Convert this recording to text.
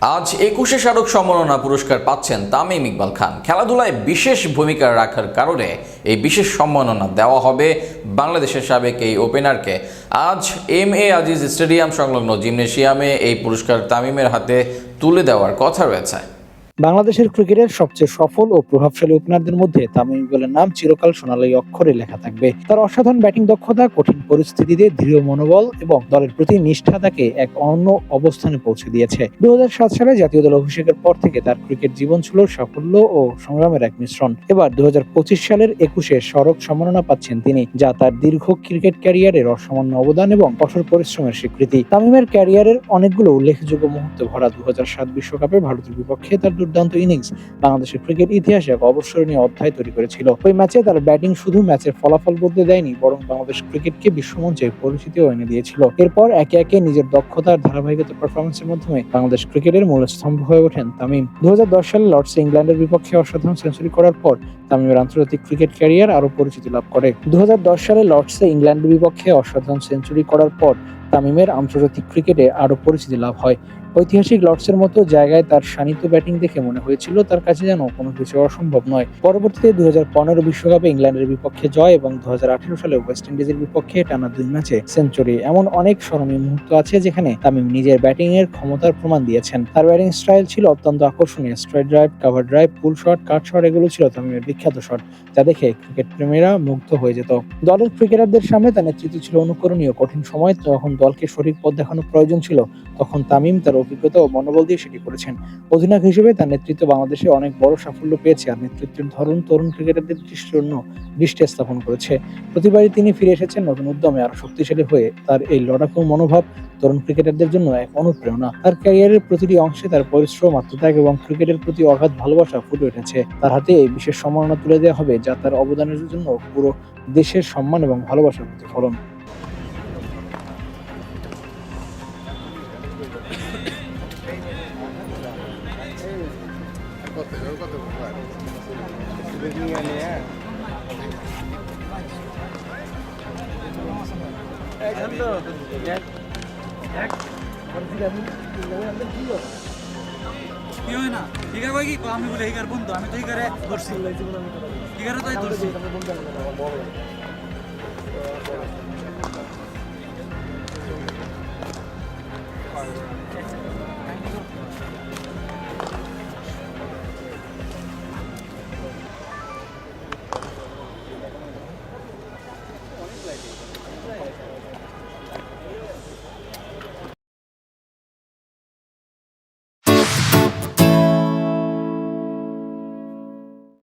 আজ একুশে স্মারক সম্মাননা পুরস্কার পাচ্ছেন তামিম ইকবাল খান। খেলাধুলায় বিশেষ ভূমিকা রাখার কারণে এই বিশেষ সম্মাননা দেওয়া হবে বাংলাদেশের সাবেক এই ওপেনারকে। আজ এম এ আজিজ স্টেডিয়াম সংলগ্ন জিমনেশিয়ামে এই পুরস্কার তামিমের হাতে তুলে দেওয়ার কথা রয়েছে। বাংলাদেশের ক্রিকেটের সবচেয়ে সফল ও প্রভাবশালী ওপেনারদের মধ্যে তামিম ইকবালের নাম চিরকাল সোনালী অক্ষরে লেখা থাকবে। তার অসাধারণ ব্যাটিং দক্ষতা, কঠিন পরিস্থিতিতে দৃঢ় মনোবল এবং দলের প্রতি নিষ্ঠা তাকে এক অন্য অবস্থানে পৌঁছে দিয়েছে। দু সালে জাতীয় দল অভিষেকের পর থেকে তার ক্রিকেট জীবন ছিল সাফল্য ও সংগ্রামের এক মিশ্রণ। এবার দু হাজার পঁচিশ সালের একুশে সড়ক সম্মাননা পাচ্ছেন তিনি, যা তার দীর্ঘ ক্রিকেট ক্যারিয়ারের অসামান্য অবদান এবং কঠোর পরিশ্রমের স্বীকৃতি। তামিমের ক্যারিয়ারের অনেকগুলো উল্লেখযোগ্য মুহূর্তে ভরা দু বিশ্বকাপে ভারতের বিপক্ষে তার দুর্দান্ত ইনিংস বাংলাদেশের ক্রিকেট ইতিহাসে এক অবসরণীয় অধ্যায় তৈরি করেছিল। ওই ম্যাচে তার ব্যাটিং শুধু ম্যাচের ফলাফল বদলে দেয়নি, বরং বাংলাদেশ ক্রিকেটকে বিশ্বমঞ্চে পরিচিতিও এনে দিয়েছিল। এরপর একে একে নিজের দক্ষতার ধারাবাহিকতা পারফরমেন্সের মাধ্যমে বাংলাদেশ ক্রিকেটের মূল স্তম্ভ হয়ে ওঠেন তামিম। দুহাজার দশ সালে লর্ডসে ইংল্যান্ডের বিপক্ষে অসাধারণ সেঞ্চুরি করার পর তামিমের আন্তর্জাতিক ক্রিকেট ক্যারিয়ার আরও পরিচিতি লাভ করে। দু হাজার দশ সালে লর্ডসে ইংল্যান্ডের বিপক্ষে অসাধারণ সেঞ্চুরি করার পর তামিমের আন্তর্জাতিক ক্রিকেটে আরও পরিচিতি লাভ হয়। ঐতিহাসিক লর্ডসের মতো জায়গায় তার শানিত ব্যাটিং দেখে মনে হয়েছিল, তার কাছে যেন কোনো কিছু অসম্ভব নয়। পরবর্তীতে দু হাজার বিশ্বকাপে ইংল্যান্ডের বিপক্ষে জয় এবং দু হাজার আঠেরো সালে ওয়েস্ট ইন্ডিজের বিপক্ষে টানা দুই ম্যাচে সেঞ্চুরি। এমন অনেক স্মরণীয় মুহূর্ত আছে যেখানে তামিম নিজের ব্যাটিং এর ক্ষমতার প্রমাণ দিয়েছেন। তার ব্যাটিং স্টাইল ছিল অত্যন্ত আকর্ষণীয়। Straight drive, cover drive, pull shot, cut shot, এগুলো ছিল তামিমের বিখ্যাত শট, যা দেখে ক্রিকেট প্রেমীরা মুগ্ধ হয়ে যেত। দলের ক্রিকেটারদের সামনে তার নেতৃত্ব ছিল অনুকরণীয়। কঠিন সময় যখন দলকে সঠিক পথ দেখানো প্রয়োজন ছিল, তখন তামিম তার অভিজ্ঞতা ও মনোবল দিয়ে সেটি করেছেন। অধিনায়ক হিসেবে তার নেতৃত্ব বাংলাদেশে অনেক বড় সাফল্য পেয়েছে আর নেতৃত্বের ধরন তরুণ ক্রিকেটারদের দৃষ্টির জন্য দৃষ্টি স্থাপন করেছে। প্রতিবারই তিনি ফিরে এসেছেন নতুন উদ্যমে আরও শক্তিশালী হয়ে তার এই লড়াকু মনোভাব তরুণ ক্রিকেটারদের জন্য এক অনুপ্রেরণা। তার ক্যারিয়ারের প্রতিটি অংশে তার পরিশ্রম, আত্মত্যাগ এবং ক্রিকেটের প্রতি অগাধ ভালোবাসা ফুটে উঠেছে। তার হাতে এই বিশেষ সম্মাননা তুলে দেওয়া হবে যা তার অবদানের জন্য পুরো দেশের সম্মান এবং ভালোবাসার প্রতিফলন। কত কত এখন তো কি হয় না হিগার কয় কি আমি বলে হিগার বন্ধু আমি তো হিগারে ধরছি হিগারে তাই ধরছি